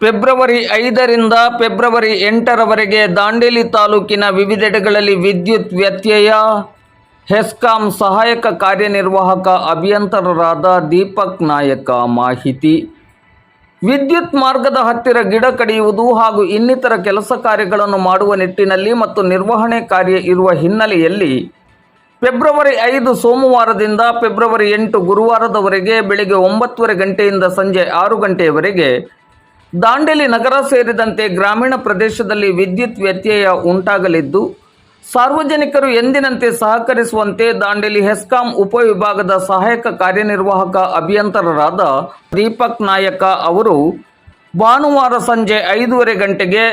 February ಐದರಿಂದ February ಎಂಟರವರೆಗೆ Dandeli ತಾಲೂಕಿನ ವಿವಿಧೆಡೆಗಳಲ್ಲಿ ವಿದ್ಯುತ್ ವ್ಯತ್ಯಯ, ಹೆಸ್ಕಾಂ ಸಹಾಯಕ ಕಾರ್ಯನಿರ್ವಾಹಕ ಅಭಿಯಂತರರಾದ ದೀಪಕ್ ನಾಯಕ ಮಾಹಿತಿ. ವಿದ್ಯುತ್ ಮಾರ್ಗದ ಹತ್ತಿರ ಗಿಡ ಕಡಿಯುವುದು ಹಾಗೂ ಇನ್ನಿತರ ಕೆಲಸ ಕಾರ್ಯಗಳನ್ನು ಮಾಡುವ ನಿಟ್ಟಿನಲ್ಲಿ ಮತ್ತು ನಿರ್ವಹಣೆ ಕಾರ್ಯ ಇರುವ ಹಿನ್ನೆಲೆಯಲ್ಲಿ ಫೆಬ್ರವರಿ ಐದು ಸೋಮವಾರದಿಂದ ಫೆಬ್ರವರಿ ಎಂಟು ಗುರುವಾರದವರೆಗೆ ಬೆಳಗ್ಗೆ ಒಂಬತ್ತುವರೆ ಗಂಟೆಯಿಂದ ಸಂಜೆ ಆರು ಗಂಟೆಯವರೆಗೆ ದಾಂಡೇಲಿ ನಗರ ಸೇರಿದಂತೆ ಗ್ರಾಮೀಣ ಪ್ರದೇಶದಲ್ಲಿ ವಿದ್ಯುತ್ ವ್ಯತ್ಯಯ ಉಂಟಾಗಲಿದ್ದು, ಸಾರ್ವಜನಿಕರು ಎಂದಿನಂತೆ ಸಹಕರಿಸುವಂತೆ ದಾಂಡೇಲಿ ಹೆಸ್ಕಾಂ ಉಪವಿಭಾಗದ ಸಹಾಯಕ ಕಾರ್ಯನಿರ್ವಾಹಕ ಅಭಿಯಂತರರಾದ ದೀಪಕ್ ನಾಯಕ ಅವರು ಭಾನುವಾರ ಸಂಜೆ ಐದೂವರೆ ಗಂಟೆಗೆ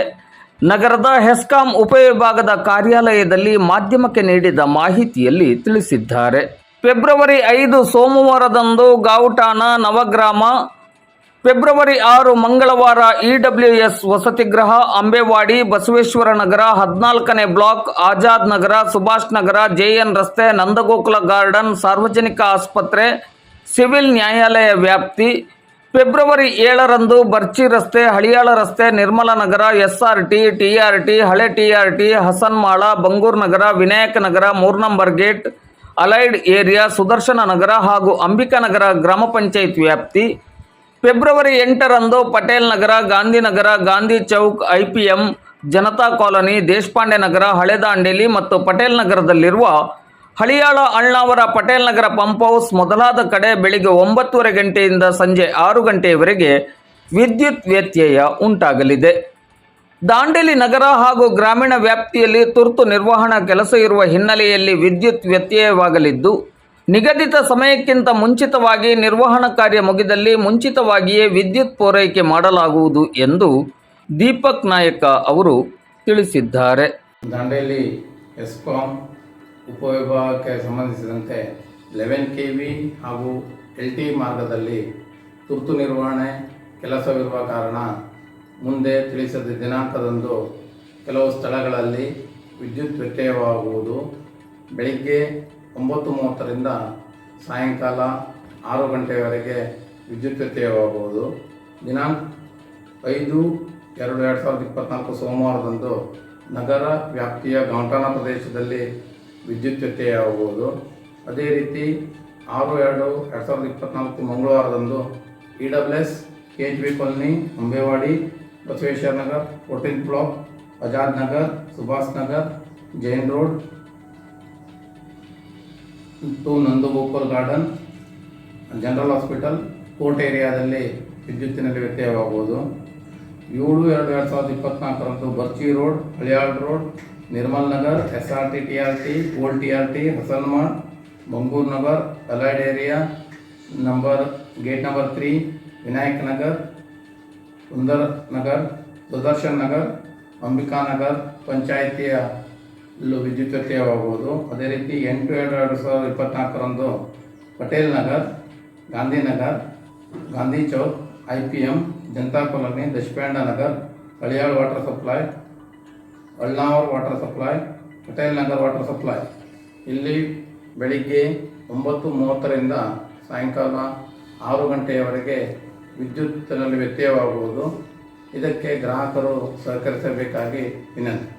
ನಗರದ ಹೆಸ್ಕಾಂ ಉಪವಿಭಾಗದ ಕಾರ್ಯಾಲಯದಲ್ಲಿ ಮಾಧ್ಯಮಕ್ಕೆ ನೀಡಿದ ಮಾಹಿತಿಯಲ್ಲಿ ತಿಳಿಸಿದ್ದಾರೆ. ಫೆಬ್ರವರಿ ಐದು ಸೋಮವಾರದಂದು ಗಾವುಟಾನ ನವಗ್ರಾಮ ಫೆಬ್ರವರಿ ಆರು ಮಂಗಳವಾರ ಇಡಬ್ಲ್ಯೂಎಸ್ ವಸತಿಗೃಹ ಅಂಬೇವಾಡಿ ಬಸವೇಶ್ವರ ನಗರ ಹದಿನಾಲ್ಕನೇ ಬ್ಲಾಕ್ ಆಜಾದ್ ನಗರ ಸುಭಾಷ್ ನಗರ ಜೆಎನ್ ರಸ್ತೆ ನಂದಗೋಕುಲ ಗಾರ್ಡನ್ ಸಾರ್ವಜನಿಕ ಆಸ್ಪತ್ರೆ ಸಿವಿಲ್ ನ್ಯಾಯಾಲಯ ವ್ಯಾಪ್ತಿ. ಫೆಬ್ರವರಿ ಏಳರಂದು ಬರ್ಚಿ ರಸ್ತೆ, ಹಳಿಯಾಳ ರಸ್ತೆ, Nirmala Nagar SR T TR T, ಹಳೆ ಟಿಆರ್ ಟಿ, ಹಸನ್ಮಾಳ, ಬಂಗೂರು ನಗರ, ವಿನಾಯಕ ನಗರ ಮೂರ್ number gate, allied area, Sudarshana Nagar ಹಾಗೂ ಅಂಬಿಕಾ ನಗರ ಗ್ರಾಮ ಪಂಚಾಯತ್ ವ್ಯಾಪ್ತಿ. ಫೆಬ್ರವರಿ ಎಂಟರಂದು ಪಟೇಲ್ ನಗರ ಗಾಂಧಿನಗರ ಗಾಂಧಿ ಚೌಕ್ ಐಪಿಎಂ ಜನತಾ ಕಾಲೋನಿ, ದೇಶಪಾಂಡೆ ನಗರ ಹಳೆ ದಾಂಡೇಲಿ ಮತ್ತು ಪಟೇಲ್ ನಗರದಲ್ಲಿರುವ ಹಳಿಯಾಳ ಅಣ್ಣಾವರ ಪಟೇಲ್ ನಗರ ಪಂಪ್ ಹೌಸ್ ಮೊದಲಾದ ಕಡೆ ಬೆಳಿಗ್ಗೆ ಒಂಬತ್ತುವರೆ ಗಂಟೆಯಿಂದ ಸಂಜೆ ಆರು ಗಂಟೆಯವರೆಗೆ ವಿದ್ಯುತ್ ವ್ಯತ್ಯಯ ಉಂಟಾಗಲಿದೆ. ದಾಂಡೇಲಿ ನಗರ ಹಾಗೂ ಗ್ರಾಮೀಣ ವ್ಯಾಪ್ತಿಯಲ್ಲಿ ತುರ್ತು ನಿರ್ವಹಣಾ ಕೆಲಸ ಇರುವ ಹಿನ್ನೆಲೆಯಲ್ಲಿ ವಿದ್ಯುತ್ ವ್ಯತ್ಯಯವಾಗಲಿದ್ದು ನಿಗದಿತ ಸಮಯಕ್ಕಿಂತ ಮುಂಚಿತವಾಗಿ ನಿರ್ವಹಣಾ ಕಾರ್ಯ ಮುಗಿದಲ್ಲಿ ಮುಂಚಿತವಾಗಿಯೇ ವಿದ್ಯುತ್ ಪೂರೈಕೆ ಮಾಡಲಾಗುವುದು ಎಂದು ದೀಪಕ್ ನಾಯಕ ಅವರು ತಿಳಿಸಿದ್ದಾರೆ. ದಾಂಡೇಲಿ ಎಸ್ಕಾಂ ಉಪವಿಭಾಗಕ್ಕೆ ಸಂಬಂಧಿಸಿದಂತೆ ಲೆವೆನ್ ಕೆ ವಿ ಹಾಗೂ ಎಲ್ ಟಿ ಮಾರ್ಗದಲ್ಲಿ ತುರ್ತು ನಿರ್ವಹಣೆ ಕೆಲಸವಿರುವ ಕಾರಣ ಮುಂದೆ ತಿಳಿಸಿದ ದಿನಾಂಕದಂದು ಕೆಲವು ಸ್ಥಳಗಳಲ್ಲಿ ವಿದ್ಯುತ್ ವ್ಯತ್ಯಯವಾಗುವುದು. ಬೆಳಿಗ್ಗೆ ಒಂಬತ್ತು ಮೂವತ್ತರಿಂದ ಸಾಯಂಕಾಲ ಆರು ಗಂಟೆಯವರೆಗೆ ವಿದ್ಯುತ್ ವ್ಯತ್ಯಯವಾಗುವುದು ದಿನಾಂಕ ಐದು ಎರಡು ಎರಡು ಸಾವಿರದ ಇಪ್ಪತ್ನಾಲ್ಕು ಸೋಮವಾರದಂದು ನಗರ ವ್ಯಾಪ್ತಿಯ ಗೌಂಟಾನ ಪ್ರದೇಶದಲ್ಲಿ ವಿದ್ಯುತ್ ವ್ಯತ್ಯಯವಾಗುವುದು ಅದೇ ರೀತಿ ಆರು ಎರಡು ಎರಡು ಸಾವಿರದ ಇಪ್ಪತ್ನಾಲ್ಕು ಮಂಗಳವಾರದಂದು E W S, K H B colony, Ambewadi, Basaveshwara Nagar fourteen block, Azad Nagar, Subhash Nagar, Jain road to Nandagopur garden, general hospital, court ಏರಿಯಾದಲ್ಲಿ ವಿದ್ಯುತ್ತಿನಲ್ಲಿ ವ್ಯತ್ಯಯವಾಗುವುದು. ಏಳು ಎರಡು ಎರಡು ಸಾವಿರದ ಇಪ್ಪತ್ನಾಲ್ಕರಂದು Barchi road, Haliyal road, Nirmal Nagar S R T T R T, old T R T Hasanmad Bangur Nagar, allied area, number, gate number three, Vinayak Nagar, Sundar Nagar, Sudarshan Nagar, Ambika Nagar, ಪಂಚಾಯಿತಿಯ ವಿದ್ಯುತ್ ವ್ಯತ್ಯಯವಾಗುವುದು ಅದೇ ರೀತಿ ಎಂಟು ಎರಡು ಎರಡು ಸಾವಿರದ ಇಪ್ಪತ್ನಾಲ್ಕರಂದು Patel Nagar Gandhinagar Gandhi Chowk, I P M, Janata colony, Deshpande Nagar Haliyal water supply, Alnavar water supply, Patel Nagar water supply. ಇಲ್ಲಿ ಬೆಳಿಗ್ಗೆ ಒಂಬತ್ತು ಮೂವತ್ತರಿಂದ ಸಾಯಂಕಾಲ ಆರು ಗಂಟೆಯವರೆಗೆ ವಿದ್ಯುತ್ತಿನಲ್ಲಿ ವ್ಯತ್ಯಯವಾಗುವುದು. ಇದಕ್ಕೆ ಗ್ರಾಹಕರು ಸಹಕರಿಸಬೇಕಾಗಿ ವಿನಂತಿ.